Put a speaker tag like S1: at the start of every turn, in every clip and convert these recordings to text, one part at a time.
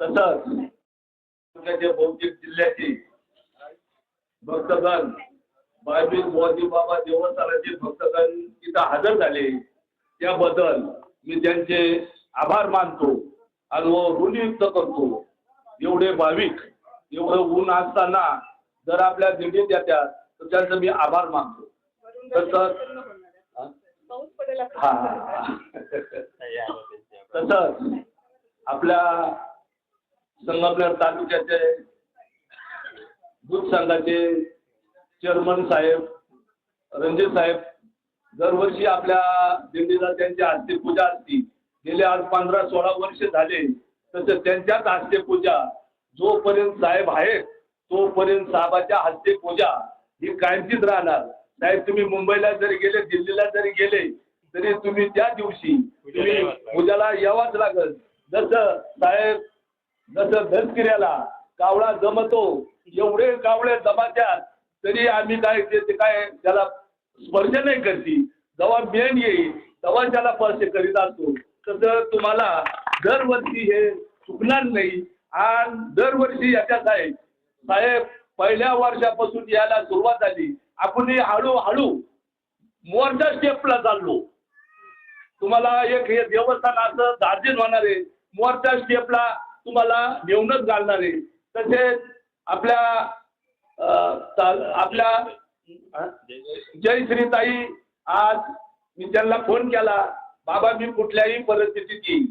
S1: तसंच तालुक्याच्या बहुतेक जिल्ह्याचे भक्तगण बायबीर मोदी बाबा देवस्थानाचे भक्तगण इथं हजर झाले. त्याबद्दल मी त्यांचे आभार मानतो आणि व ऋणयुक्त करतो. एवढे भाविक एवढं ऊन असताना जर आपल्या दिंडीत येतात तर त्यांचा मी आभार मानतो. तसंच हा. तसंच आपल्या संगमनेर तालुक्याचे दूध संघाचे चेअरमन साहेब रणजित साहेब दरवर्षी आपल्या दिंडीला त्यांच्या हस्ते पूजा असती. गेले आज पंधरा सोळा वर्ष झाले. तसं त्यांच्याच हस्ते पूजा. जोपर्यंत साहेब आहेत तोपर्यंत साहेबाच्या हस्ते पूजा ही कायमचीच राहणार. साहेब तुम्ही मुंबईला जरी गेले दिल्लीला जरी गेले तरी तुम्ही त्या दिवशी तुम्ही पूजाला यावाच लागल. जसं साहेब जसं धनकिऱ्याला कावळा जमतो. एवढे कावळे जमात्यात तरी आम्ही काय ते काय त्याला स्पर्श नाही करती. जेव्हा मेन येईल तेव्हा त्याला स्पर्श करीत असतो. तसं तुम्हाला दरवर्षी हे चुकणार नाही आणि दरवर्षी याच्यात आहे. साहेब पहिल्या वर्षापासून यायला सुरुवात झाली. आपण हळूहळू मोर्चा स्टेपला चाललो. तुम्हाला एक हे देवस्थान असं दार्जिन होणार आहे. मोर्चा स्टेपला तुम्हाला घेऊनच घालणार आहे. तसेच आपल्या आपल्या जय श्रीताई आज मी त्यांना फोन केला. बाबा मी कुठल्याही परिस्थितीत येईन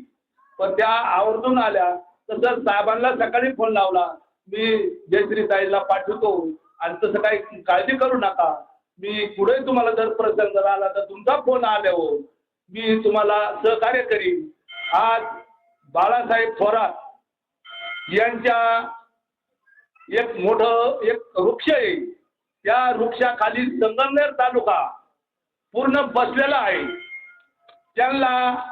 S1: पण त्या आवर्जून आल्या. तसंच साहेबांना सकाळी फोन लावला. मी जयश्रीताईला पाठवतो. आणि तसं काही काळजी करू नका. मी पुढे तुम्हाला जर प्रसंग आला तर तुमचा फोन आल्यावर हो. मी तुम्हाला सहकार्य करीन. आज बाळासाहेब थोरात यांच्या एक मोठ एक वृक्ष आहे. त्या वृक्षाखाली संगमनेर तालुका पूर्ण बसलेला आहे. त्यांना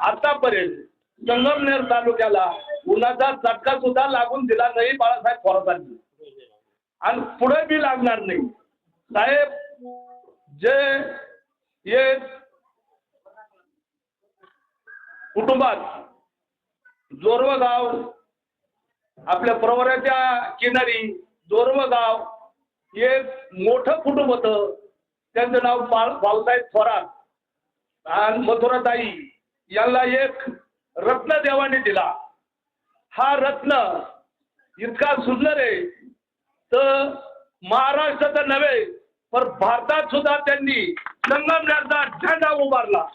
S1: आतापर्यंत संगमनेर तालुक्याला उन्हाचा चटका सुद्धा लागून दिला नाही बाळासाहेब थोरातांनी. आणि पुढे बी लागणार नाही. साहेब जे एक कुटुंबात जोरव गाव आपल्या प्रवराच्या किनारी जोरव गाव एक मोठं कुटुंब होतं. त्यांचं नाव बाळ बाळासाहेब थोरात आणि मथुराताई यांना एक रत्न देवाने दिला. हा रत्न इतका सुंदर आहे. तर महाराष्ट्राचा नव्हे पण भारतात सुद्धा त्यांनी संगमनेरचा झेंडा उभारला.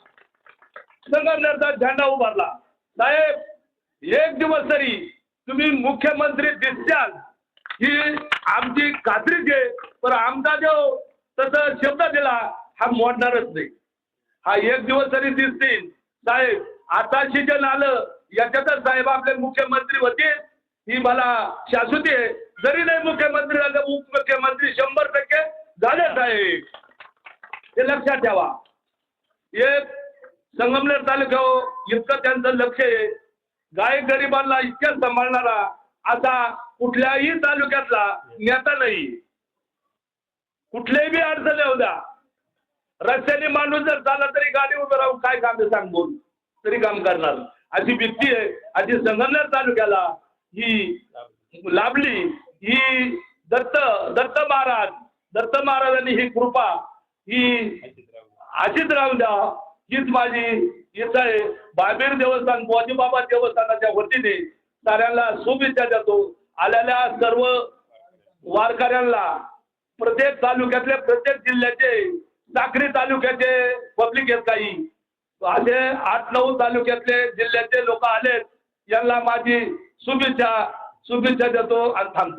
S1: संगमनेरचा झेंडा उभारला. साहेब एक दिवस तरी तुम्ही मुख्यमंत्री दिसत्याल ही आमची खात्रीच आहे. पण आमचा जो तसं शब्द दिला हा मोडणारच नाही. हा एक दिवस तरी दिसतील साहेब आता सीजन आलं याच्यातच साहेब आपले मुख्यमंत्री होते ही मला शाश्वती आहे. जरी नाही मुख्यमंत्री झालं उपमुख्यमंत्री शंभर टक्के झाले साहेब. हे लक्षात ठेवा. एक संगमनेर तालुक्यावर इतकं त्यांचं लक्ष आहे. गाय गरिबांना इतक्या सांभाळणारा असा कुठल्याही तालुक्यातला नेता नाही. कुठल्याही बी येऊ द्या. रस्त्याने माणूस जर झाला तरी गाडी उभं राहून काय काम आहे बोल तरी काम करणार. अशी भीती आहे. अशी संगमनेर तालुक्याला ही लाभली. ही दत्त दत्त महाराज दत्त महाराजांनी ही कृपा ही अशीच राहू द्या. हीच माझी इथं आहे. बाबीर देवस्थान बाबा देवस्थानाच्या वतीने साऱ्यांना शुभेच्छा देतो. आलेल्या सर्व वारकऱ्यांना प्रत्येक तालुक्यातले प्रत्येक जिल्ह्याचे साक्री तालुक्याचे पब्लिक आहेत काही. असे आठ नऊ तालुक्यातले जिल्ह्याचे लोक आलेत. यांना माझी शुभेच्छा शुभेच्छा देतो आणि थांबतो.